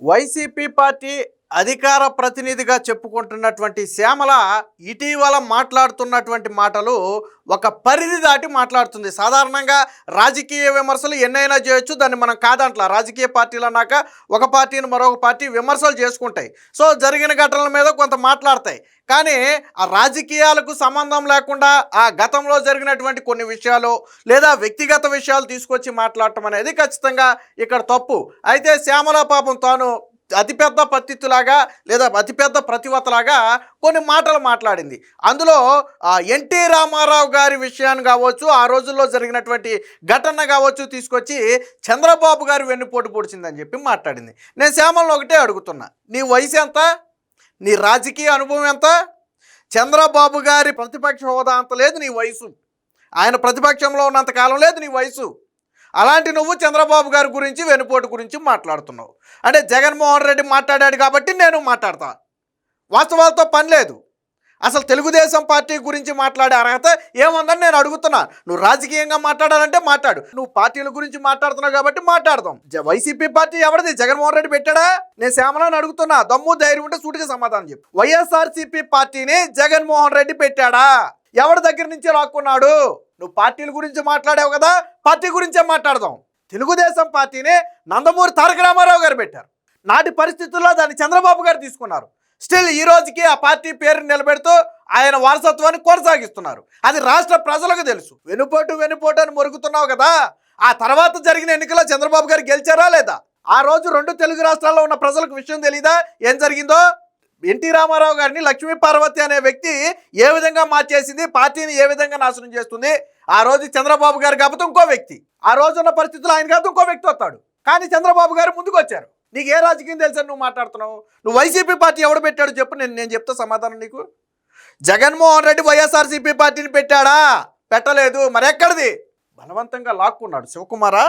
YCP party అధికార ప్రతినిధిగా చెప్పుకుంటున్నటువంటి శ్యామల ఇటీవల మాట్లాడుతున్నటువంటి మాటలు ఒక పరిధి దాటి మాట్లాడుతుంది. సాధారణంగా రాజకీయ విమర్శలు ఎన్నైనా చేయొచ్చు దాన్ని మనం కాదంట్లా. రాజకీయ పార్టీలు అన్నాక ఒక పార్టీని మరొక పార్టీ విమర్శలు చేసుకుంటాయి. సో జరిగిన ఘటనల మీద కొంత మాట్లాడతాయి. కానీ ఆ రాజకీయాలకు సంబంధం లేకుండా ఆ గతంలో జరిగినటువంటి కొన్ని విషయాలు లేదా వ్యక్తిగత విషయాలు తీసుకొచ్చి మాట్లాడటం అనేది ఖచ్చితంగా ఇక్కడ తప్పు. అయితే శ్యామల పాపం తాను అతిపెద్ద పత్తిత్తులాగా లేదా అతిపెద్ద ప్రతివతలాగా కొన్ని మాటలు మాట్లాడింది. అందులో ఎన్టీ రామారావు గారి విషయాన్ని కావచ్చు ఆ రోజుల్లో జరిగినటువంటి ఘటన కావచ్చు తీసుకొచ్చి చంద్రబాబు గారు వెన్నుపోటు పొడిచిందని చెప్పి మాట్లాడింది. నేను శ్యామలను ఒకటే అడుగుతున్నా. నీ వయసు ఎంత? నీ రాజకీయ అనుభవం ఎంత? చంద్రబాబు గారి ప్రతిపక్ష హోదా అంత లేదు నీ వయసు. ఆయన ప్రతిపక్షంలో ఉన్నంత కాలం లేదు నీ వయసు. అలాంటి నువ్వు చంద్రబాబు గారి గురించి వెనుపోటు గురించి మాట్లాడుతున్నావు. అంటే జగన్మోహన్ రెడ్డి మాట్లాడాడు కాబట్టి నేను మాట్లాడతా. వాస్తవాలతో పని లేదు. అసలు తెలుగుదేశం పార్టీ గురించి మాట్లాడే అర్హత ఏముందని నేను అడుగుతున్నా. నువ్వు రాజకీయంగా మాట్లాడాలంటే మాట్లాడు. నువ్వు పార్టీల గురించి మాట్లాడుతున్నావు కాబట్టి మాట్లాడదాం. వైసీపీ పార్టీ ఎవరిది? జగన్మోహన్ రెడ్డి పెట్టాడా? నేను శ్యామలని అడుగుతున్నా. దమ్ము ధైర్యం ఉంటే సూటిగా సమాధానం చెప్పు. వైఎస్ఆర్సీపీ పార్టీని జగన్మోహన్ రెడ్డి పెట్టాడా? ఎవరి దగ్గర నుంచి లాక్కున్నాడు? నువ్వు పార్టీల గురించి మాట్లాడావు కదా పార్టీ గురించే మాట్లాడదాం. తెలుగుదేశం పార్టీని నందమూరి తారక రామారావు గారు పెట్టారు. నాటి పరిస్థితుల్లో దాన్ని చంద్రబాబు గారు తీసుకున్నారు. స్టిల్ ఈ రోజుకి ఆ పార్టీ పేరు నిలబెడుతూ ఆయన వారసత్వాన్ని కొనసాగిస్తున్నారు. అది రాష్ట్ర ప్రజలకు తెలుసు. వెనుపోటు వెనుపోటు అని మొరుగుతున్నావు కదా ఆ తర్వాత జరిగిన ఎన్నికల్లో చంద్రబాబు గారు గెలిచారా లేదా? ఆ రోజు రెండు తెలుగు రాష్ట్రాల్లో ఉన్న ప్రజలకు విషయం తెలీదా? ఏం జరిగిందో? ఎన్టీ రామారావు గారిని లక్ష్మీ పార్వతి అనే వ్యక్తి ఏ విధంగా మార్చేసింది? పార్టీని ఏ విధంగా నాశనం చేస్తుంది? ఆ రోజు చంద్రబాబు గారు కాకపోతే ఇంకో వ్యక్తి. ఆ రోజున్న పరిస్థితులు ఆయన కాదు ఇంకో వ్యక్తి వస్తాడు. కానీ చంద్రబాబు గారు ముందుకు వచ్చారు నీకు ఏ రాజకీయం తెలుసని నువ్వు మాట్లాడుతున్నావు? నువ్వు వైసీపీ పార్టీ ఎవడు పెట్టాడు చెప్పు నేను నేను చెప్తా సమాధానం నీకు. జగన్మోహన్ రెడ్డి వైఎస్ఆర్సీపీ పార్టీని పెట్టాడా? పెట్టలేదు. మరి ఎక్కడిది? బలవంతంగా లాక్కున్నాడు శివకుమారా?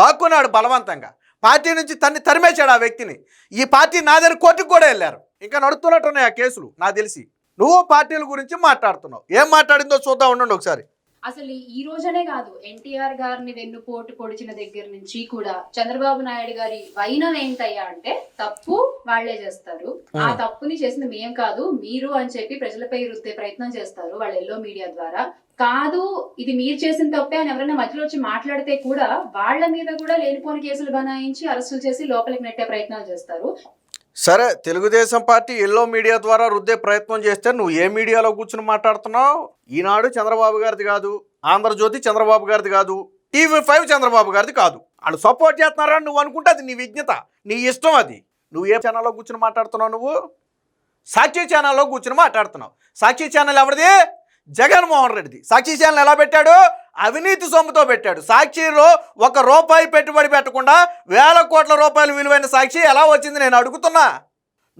లాక్కున్నాడు బలవంతంగా. పార్టీ నుంచి తన్ని తరిమేశాడు ఆ వ్యక్తిని. ఈ పార్టీ నాదని కోర్టుకు కూడా వెళ్ళారు. ఇంకా నడుస్తున్నట్టున్నాయి ఆ కేసులు నాకు తెలిసి. నువ్వు పార్టీల గురించి మాట్లాడుతున్నావు. ఏం మాట్లాడిందో చూద్దాం ఉండండి ఒకసారి. అసలు ఈ రోజనే కాదు ఎన్టీఆర్ గారిని వెన్నుపోటు పొడిచిన దగ్గర నుంచి కూడా చంద్రబాబు నాయుడు గారి వైనం ఏంటయ్యా అంటే తప్పు వాళ్ళే చేస్తారు. ఆ. తప్పుని చేసింది మేం కాదు మీరు అని చెప్పి ప్రజలపై రుద్దే ప్రయత్నం చేస్తారు వాళ్ళ ఎల్లో మీడియా ద్వారా. కాదు ఇది మీరు చేసిన తప్పే అని ఎవరైనా మధ్యలో వచ్చి మాట్లాడితే కూడా వాళ్ళ మీద కూడా లేనిపోని కేసులు బనాయించి అరెస్టులు చేసి లోపలికి నెట్టే ప్రయత్నాలు చేస్తారు. సరే తెలుగుదేశం పార్టీ ఎల్లో మీడియా ద్వారా రుద్దే ప్రయత్నం చేస్తే నువ్వు ఏ మీడియాలో కూర్చుని మాట్లాడుతున్నావు? ఈనాడు చంద్రబాబు గారిది కాదు ఆంధ్రజ్యోతి చంద్రబాబు గారిది కాదు టీవీ ఫైవ్ చంద్రబాబు గారిది కాదు. వాళ్ళు సపోర్ట్ చేస్తున్నారని నువ్వు అనుకుంటే అది నీ విజ్ఞత నీ ఇష్టం అది. నువ్వు ఏ ఛానల్లో కూర్చుని మాట్లాడుతున్నావు నువ్వు? సాక్షి ఛానల్లో కూర్చుని మాట్లాడుతున్నావు. సాక్షి ఛానల్ ఎవరిది? జగన్మోహన్ రెడ్డిది. సాక్షి ఛానల్ ఎలా పెట్టాడు? అవినీతి సొమ్ముతో పెట్టాడు. సాక్షిలో ఒక రూపాయి పెట్టుబడి పెట్టకుండా వేల కోట్ల రూపాయలు విలువైన సాక్షి ఎలా వచ్చింది నేను అడుగుతున్నా.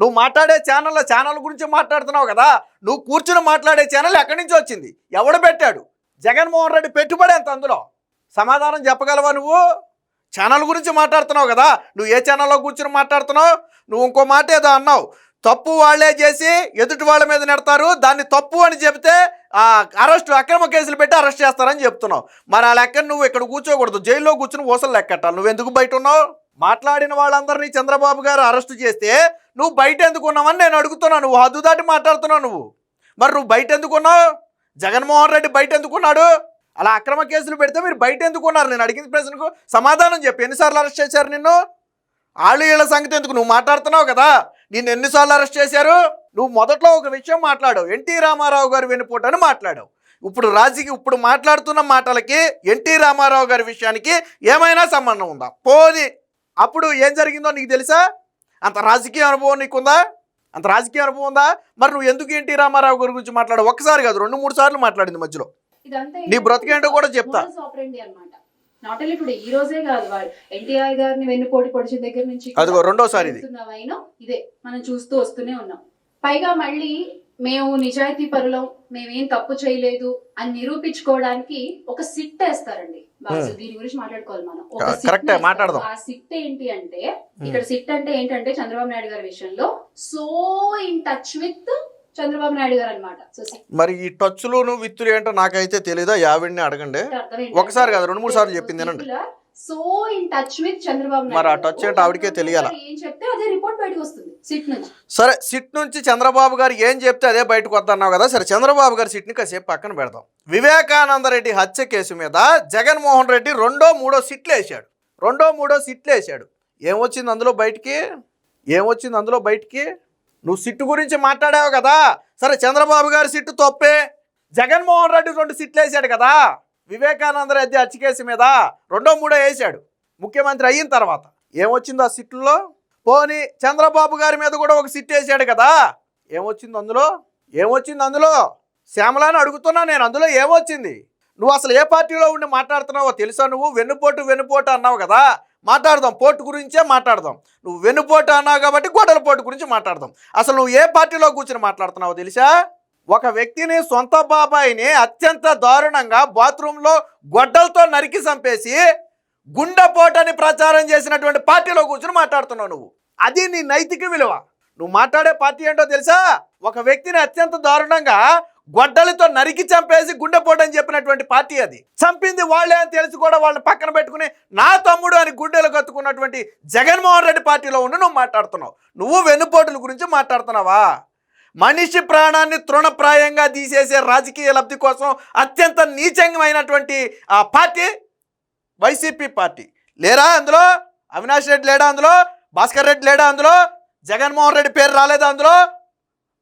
నువ్వు మాట్లాడే ఛానల్లో ఛానల్ గురించి మాట్లాడుతున్నావు కదా నువ్వు కూర్చుని మాట్లాడే ఛానల్ ఎక్కడి నుంచి వచ్చింది? ఎవడు పెట్టాడు? జగన్మోహన్ రెడ్డి పెట్టుబడి ఎంత అందులో? సమాధానం చెప్పగలవా నువ్వు? ఛానల్ గురించి మాట్లాడుతున్నావు కదా నువ్వు ఏ ఛానల్లో కూర్చుని మాట్లాడుతున్నావు? నువ్వు ఇంకో మాట ఏదో అన్నావు. తప్పు వాళ్ళే చేసి ఎదుటి వాళ్ళ మీద నెడతారు. దాన్ని తప్పు అని చెబితే ఆ, అరెస్ట్ అక్రమ కేసులు పెట్టి అరెస్ట్ చేస్తారని చెప్తున్నావు. మరి ఆ లెక్కన నువ్వు ఇక్కడ కూర్చోకూడదు. జైల్లో కూర్చుని ఊసలు లెక్కట్టాలి. నువ్వు ఎందుకు బయట ఉన్నావు? మాట్లాడిన వాళ్ళందరినీ చంద్రబాబు గారు అరెస్ట్ చేస్తే నువ్వు బయట ఎందుకు ఉన్నావని నేను అడుగుతున్నాను నువ్వు హద్దు దాటి మాట్లాడుతున్నావు నువ్వు. మరి నువ్వు బయట ఎందుకున్నావు జగన్మోహన్ రెడ్డి బయట ఎందుకున్నాడు అలా అక్రమ కేసులు పెడితే మీరు బయట ఎందుకున్నారు నేను అడిగిన ప్రశ్నకు సమాధానం చెప్పి. ఎన్నిసార్లు అరెస్ట్ చేశారు నిన్ను? వాళ్ళు వీళ్ళ సంగతి ఎందుకు? నువ్వు మాట్లాడుతున్నావు కదా. నిన్ను ఎన్నిసార్లు అరెస్ట్ చేశారు? నువ్వు మొదట్లో ఒక విషయం మాట్లాడావు. ఎన్టీ రామారావు గారు వెనుపోటని మాట్లాడావు. ఇప్పుడు రాజకీయ ఇప్పుడు మాట్లాడుతున్న మాటలకి ఎన్టీ రామారావు గారి విషయానికి ఏమైనా సంబంధం ఉందా? పోని. అప్పుడు ఏం జరిగిందో నీకు తెలుసా? అంత రాజకీయ అనుభవం నీకుందా? అంత రాజకీయ అనుభవం ఉందా? మరి నువ్వు ఎందుకు ఎన్టీ రామారావు గారి గురించి మాట్లాడావు? ఒక్కసారి కాదు రెండు మూడు సార్లు మాట్లాడింది మధ్యలో. నీ బ్రతికేంటో కూడా చెప్తా. నాట్ ఓన్లీ ఇప్పుడు ఈ రోజే కాదు వాళ్ళు ఎన్టీఆర్ గారిని వెన్నుపోటు పొడిచిన దగ్గర నుంచి అదిగో రెండోసారి ఇది. మనం చూస్తూ వస్తూనే ఉన్నాం. పైగా మళ్ళీ మేము నిజాయితీ పరులం మేమేం తప్పు చేయలేదు అని నిరూపించుకోవడానికి ఒక సిట్ వేస్తారండి. బాసు దీని గురించి మాట్లాడుకోవాలి మనం. ఒక సిట్. ఆ సిట్ ఏంటి అంటే ఇక్కడ సిట్ అంటే ఏంటంటే చంద్రబాబు నాయుడు గారి విషయంలో so in touch with Chandrababu Naidu గారు అనమాట మరి ఈ టచ్లు విత్తులు ఏంటో నాకైతే తెలియదా యావిడిని అడగండి. ఒకసారి కాదు రెండు మూడు సార్లు చెప్పింది so in touch with Chandrababu మరి ఆ touch ఏంటో ఆవిడకే తెలియాలా? ఏం చెప్తే అదే రిపోర్ట్ బయటకు వస్తుంది సిట్ నుంచి. సరే సిట్ నుంచి చంద్రబాబు గారు ఏం చెప్తే అదే బయటకు వద్దన్నావు కదా? సరే చంద్రబాబు గారి సిట్ని కాసేపు పక్కన పెడదాం. వివేకానంద రెడ్డి హత్య కేసు మీద జగన్మోహన్ రెడ్డి రెండో మూడో సిట్లు వేసాడు రెండో మూడో సిట్లు వేసాడు ఏమొచ్చింది అందులో బయటికి? ఏమొచ్చింది అందులో బయటికి? నువ్వు సిట్టు గురించి మాట్లాడావు కదా? సరే చంద్రబాబు గారి సిట్టు తప్పే. జగన్మోహన్ రెడ్డి రెండు సిట్లు వేసాడు కదా? వివేకానంద రెడ్డి హత్య కేసు మీద రెండో మూడో వేసాడు. ముఖ్యమంత్రి అయిన తర్వాత ఏమొచ్చింది ఆ సిట్లో పోనీ చంద్రబాబు గారి మీద కూడా ఒక సిట్ వేసాడు కదా? ఏమొచ్చింది అందులో? ఏమొచ్చింది అందులో? శ్యామలాని అడుగుతున్నా నేను అందులో ఏమొచ్చింది? నువ్వు అసలు ఏ పార్టీలో ఉండి మాట్లాడుతున్నావో తెలుసా నువ్వు? వెన్నుపోటు వెన్నుపోటు అన్నావు కదా. మాట్లాడదాం. పోటు గురించే మాట్లాడదాం. నువ్వు వెనుపోటు అన్నావు కాబట్టి గొడవల పోటు గురించి మాట్లాడదాం. అసలు నువ్వు ఏ పార్టీలో కూర్చుని మాట్లాడుతున్నావో తెలుసా? ఒక వ్యక్తిని సొంత బాబాయిని అత్యంత దారుణంగా బాత్రూంలో గొడ్డలతో నరికి చంపేసి గుండెపోటని ప్రచారం చేసినటువంటి పార్టీలో కూర్చుని మాట్లాడుతున్నావు నువ్వు. అది నీ నైతిక విలువ. నువ్వు మాట్లాడే పార్టీ ఏంటో తెలుసా? ఒక వ్యక్తిని అత్యంత దారుణంగా గొడ్డలతో నరికి చంపేసి గుండెపోటు అని చెప్పినటువంటి పార్టీ అది. చంపింది వాళ్ళే అని తెలిసి కూడా వాళ్ళని పక్కన పెట్టుకుని నా తమ్ముడు అని గుండెలు కత్తుకున్నటువంటి జగన్మోహన్ రెడ్డి పార్టీలో ఉండి నువ్వు మాట్లాడుతున్నావు. నువ్వు వెన్నుపోటుల గురించి మాట్లాడుతున్నావా? మనిషి ప్రాణాన్ని తృణప్రాయంగా తీసేసే రాజకీయ లబ్ధి కోసం అత్యంత నీచంగమైనటువంటి ఆ పార్టీ వైసీపీ పార్టీ. లేరా అందులో? అవినాష్ రెడ్డి లేడా అందులో? భాస్కర్ రెడ్డి లేడా అందులో? జగన్మోహన్ రెడ్డి పేరు రాలేదా అందులో?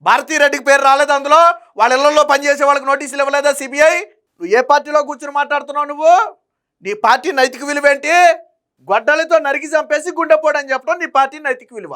భారతీ రెడ్డికి పేరు రాలేదు అందులో. వాళ్ళ ఇళ్ళలో పనిచేసే వాళ్ళకి నోటీసులు ఇవ్వలేదా సిబిఐ? నువ్వు ఏ పార్టీలో కూర్చుని మాట్లాడుతున్నావు నువ్వు? నీ పార్టీ నైతిక విలువ ఏంటి? గొడ్డలతో నరికి చంపేసి గుండెపోడు అని చెప్పడం నీ పార్టీ నైతిక విలువ.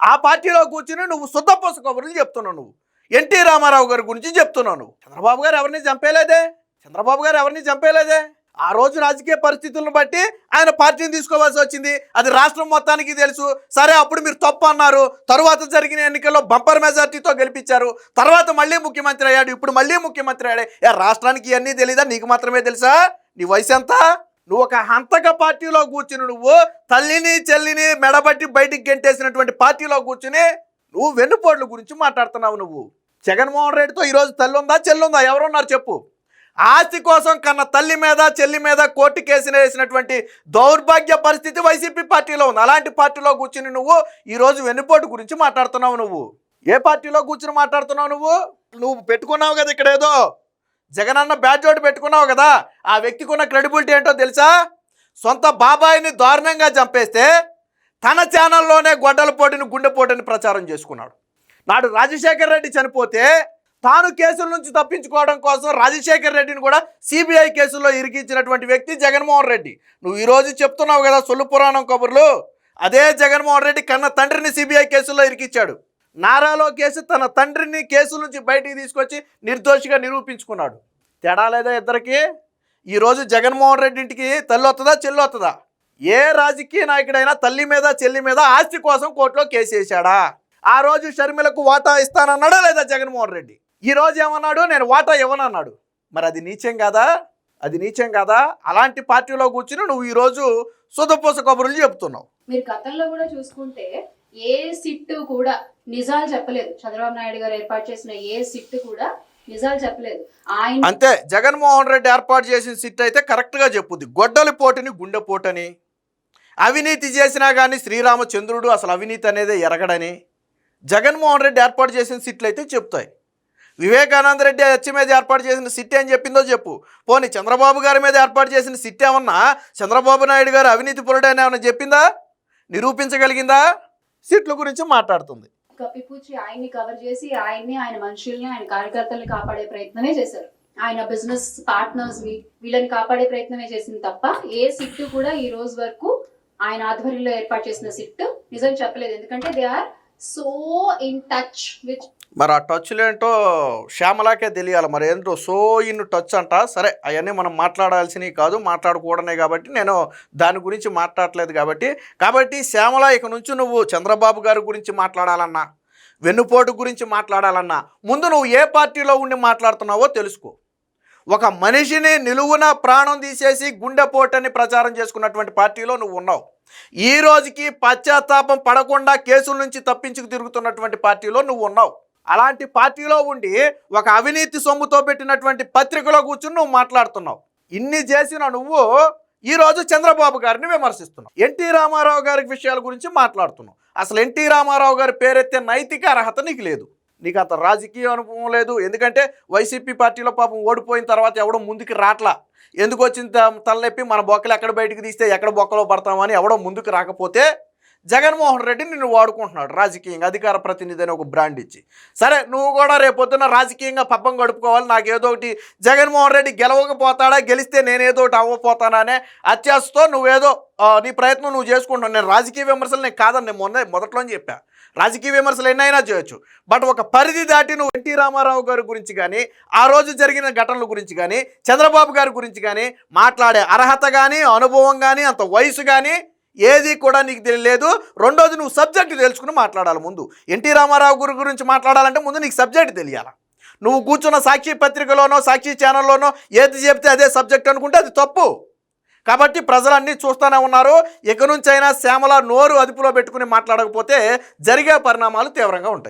ఆ పార్టీలో కూర్చుని నువ్వు శుద్ధపోస కబుర్లు చెప్తున్నావు నువ్వు. ఎన్టీ రామారావు గారి గురించి చెప్తున్నావు నువ్వు. చంద్రబాబు గారు ఎవరిని చంపేలేదే చంద్రబాబు గారు ఎవరిని చంపేలేదే ఆ రోజు రాజకీయ పరిస్థితులను బట్టి ఆయన పార్టీని తీసుకోవాల్సి వచ్చింది. అది రాష్ట్రం మొత్తానికి తెలుసు. సరే అప్పుడు మీరు తప్పు అన్నారు. తరువాత జరిగిన ఎన్నికల్లో బంపర్ మెజార్టీతో గెలిపించారు. తర్వాత మళ్ళీ ముఖ్యమంత్రి అయ్యాడు. ఇప్పుడు మళ్ళీ ముఖ్యమంత్రి అయ్యాడు. ఏ రాష్ట్రానికి ఇవన్నీ తెలీదా? నీకు మాత్రమే తెలుసా? నీ వయసు ఎంత? నువ్వు ఒక హంతక పార్టీలో కూర్చుని నువ్వు తల్లిని చెల్లిని మెడబట్టి బయటికి గెంటేసినటువంటి పార్టీలో కూర్చుని నువ్వు వెన్నుపోట్ల గురించి మాట్లాడుతున్నావు నువ్వు. జగన్మోహన్ రెడ్డితో ఈరోజు తల్లి ఉందా చెల్లి ఉందా ఎవరున్నారు చెప్పు. ఆస్తి కోసం కన్న తల్లి మీద చెల్లి మీద కోర్టు కేసులు వేసినటువంటి దౌర్భాగ్య పరిస్థితి వైసీపీ పార్టీలో ఉంది. అలాంటి పార్టీలో కూర్చుని నువ్వు ఈరోజు వెన్నుపోటు గురించి మాట్లాడుతున్నావు నువ్వు. ఏ పార్టీలో కూర్చుని మాట్లాడుతున్నావు నువ్వు? నువ్వు పెట్టుకున్నావు కదా ఇక్కడ ఏదో. జగనన్న బ్యాట్ జోడు పెట్టుకున్నావు కదా. ఆ వ్యక్తికి ఉన్న క్రెడిబిలిటీ ఏంటో తెలుసా? సొంత బాబాయిని దారుణంగా చంపేస్తే తన ఛానల్లోనే గొడ్డల పోటీని గుండెపోటీని ప్రచారం చేసుకున్నాడు. నాడు రాజశేఖర్ రెడ్డి చనిపోతే తాను కేసుల నుంచి తప్పించుకోవడం కోసం రాజశేఖర్ రెడ్డిని కూడా సిబిఐ కేసుల్లో ఇరికించినటువంటి వ్యక్తి జగన్మోహన్ రెడ్డి. నువ్వు ఈరోజు చెప్తున్నావు కదా సొల్లు పురాణం కబుర్లు? అదే జగన్మోహన్ రెడ్డి కన్న తండ్రిని సిబిఐ కేసుల్లో ఇరికించాడు. నారాలో కేసు తన తండ్రిని కేసుల నుంచి బయటికి తీసుకొచ్చి నిర్దోషిగా నిరూపించుకున్నాడు. తేడా లేదా ఇద్దరికి? ఈరోజు జగన్మోహన్ రెడ్డి ఇంటికి తల్లి వస్తుందా చెల్లి వస్తుందా ఏ రాజకీయ నాయకుడైనా తల్లి మీద చెల్లి మీద ఆస్తి కోసం కోర్టులో కేసు వేశాడా? ఆ రోజు షర్మిలకు వాటా ఇస్తానన్నాడా లేదా జగన్మోహన్ రెడ్డి? ఈ రోజు ఏమన్నాడు? నేను వాటా ఇవ్వనన్నాడు. మరి అది నీచం కాదా? అది నీచం కాదా? అలాంటి పార్టీలో కూర్చుని నువ్వు ఈరోజు సుధపోస కబుర్లు చెప్తున్నావు. మీరు గతంలో కూడా చూసుకుంటే ఏ సిట్టు కూడా నిజాలు చెప్పలేదు. చంద్రబాబు నాయుడు గారు ఏర్పాటు చేసిన ఏ సిట్టు కూడా నిజాలు చెప్పలేదు. ఆయన అంతే. జగన్మోహన్ రెడ్డి ఏర్పాటు చేసిన సిట్ అయితే కరెక్ట్గా చెప్పుద్ది. గొడ్డలి పోటుని గుండె పోటని. అవినీతి చేసినా కానీ శ్రీరామచంద్రుడు అసలు అవినీతి అనేది ఎరగడని జగన్మోహన్ రెడ్డి ఏర్పాటు చేసిన సిట్లు అయితే చెప్తాయి. వివేకానంద రెడ్డి హత్య మీద ఏర్పాటు చేసిన సిట్ ఏం చెప్పిందో చెప్పు. పోనీ చంద్రబాబు గారి మీద ఏర్పాటు చేసిన సిట్ ఏమన్నా చంద్రబాబు నాయుడు గారు అవినీతి పొరుడని ఏమన్నా చెప్పిందా? నిరూపించగలిగిందా? సిట్ల గురించి మాట్లాడుతుంది. కప్పిపుచ్చి ఆయన్ని కవర్ చేసి ఆయన్ని ఆయన మనుషుల్ని ఆయన కార్యకర్తల్ని కాపాడే ప్రయత్నమే చేశారు. ఆయన బిజినెస్ పార్ట్నర్స్ని వీళ్ళని కాపాడే ప్రయత్నమే చేసింది తప్ప ఏ సిట్ కూడా ఈ రోజు వరకు ఆయన ఆధ్వర్యంలో ఏర్పాటు చేసిన సిట్ నిజం చెప్పలేదు. ఎందుకంటే they are so in touch with మరి ఆ టచ్లు ఏంటో శ్యామలాకే తెలియాలి. మరి ఏంటో సో ఇన్ టచ్ అంట. సరే అవన్నీ మనం మాట్లాడాల్సినవి కాదు మాట్లాడకూడనే కాబట్టి నేను దాని గురించి మాట్లాడలేదు కాబట్టి. కాబట్టి శ్యామల ఇక నుంచి నువ్వు చంద్రబాబు గారి గురించి మాట్లాడాలన్నా వెన్నుపోటు గురించి మాట్లాడాలన్నా ముందు నువ్వు ఏ పార్టీలో ఉండి మాట్లాడుతున్నావో తెలుసుకో. ఒక మనిషిని నిలువున ప్రాణం తీసేసి గుండెపోటని ప్రచారం చేసుకున్నటువంటి పార్టీలో నువ్వు ఉన్నావు. ఈ రోజుకి పశ్చాత్తాపం పడకుండా కేసుల నుంచి తప్పించుకు తిరుగుతున్నటువంటి పార్టీలో నువ్వు ఉన్నావు. అలాంటి పార్టీలో ఉండి ఒక అవినీతి సొమ్ముతో పెట్టినటువంటి పత్రికలో కూర్చుని నువ్వు మాట్లాడుతున్నావు. ఇన్ని చేసిన నువ్వు ఈ రోజు చంద్రబాబు గారిని విమర్శిస్తున్నావు. ఎన్టీ రామారావు గారి విషయాల గురించి మాట్లాడుతున్నావు. అసలు ఎన్టీ రామారావు గారి పేరెత్తే నైతిక అర్హత నీకు లేదు. నీకు అంత రాజకీయ అనుభవం లేదు. ఎందుకంటే వైసీపీ పార్టీలో పాపం ఓడిపోయిన తర్వాత ఎవడో ముందుకు రాట్లా. ఎందుకు వచ్చిన తలనొప్పి? మన బొక్కలు ఎక్కడ బయటకు తీస్తే ఎక్కడ బొక్కలో పడతామని ఎవడో ముందుకు రాకపోతే జగన్మోహన్ రెడ్డి నిన్ను వాడుకుంటున్నాడు రాజకీయంగా అధికార ప్రతినిధి అని ఒక బ్రాండ్ ఇచ్చి. సరే నువ్వు కూడా రేపొద్దున రాజకీయంగా పబ్బం గడుపుకోవాలి నాకు ఏదో ఒకటి జగన్మోహన్ రెడ్డి గెలవకపోతాడా గెలిస్తే నేనేదో ఒకటి అవ్వపోతాననే అత్యాశతో నువ్వేదో నీ ప్రయత్నం నువ్వు చేసుకుంటున్నావు. నేను రాజకీయ విమర్శలు నేను కాదని నేను మొన్న మొదట్లోనే చెప్పా. రాజకీయ విమర్శలు ఎన్నైనా చేయొచ్చు. బట్ ఒక పరిధి దాటి నువ్వు ఎన్టీ రామారావు గారి గురించి కానీ ఆ రోజు జరిగిన ఘటనల గురించి కానీ చంద్రబాబు గారి గురించి కానీ మాట్లాడే అర్హత కానీ అనుభవం కానీ అంత వయసు కానీ ఏది కూడా నీకు తెలియలేదు. రెండోది నువ్వు సబ్జెక్ట్ తెలుసుకుని మాట్లాడాలి ముందు. ఎన్టీ రామారావు గురి గురించి మాట్లాడాలంటే ముందు నీకు సబ్జెక్ట్ తెలియాలి? నువ్వు కూర్చున్న సాక్షి పత్రికలోనో సాక్షి ఛానల్లోనో ఏది చెప్తే అదే సబ్జెక్ట్ అనుకుంటే అది తప్పు. కాబట్టి ప్రజలన్నీ చూస్తూనే ఉన్నారు. ఇక నుంచైనా శ్యామల నోరు అదుపులో పెట్టుకుని మాట్లాడకపోతే జరిగే పరిణామాలు తీవ్రంగా ఉంటాయి.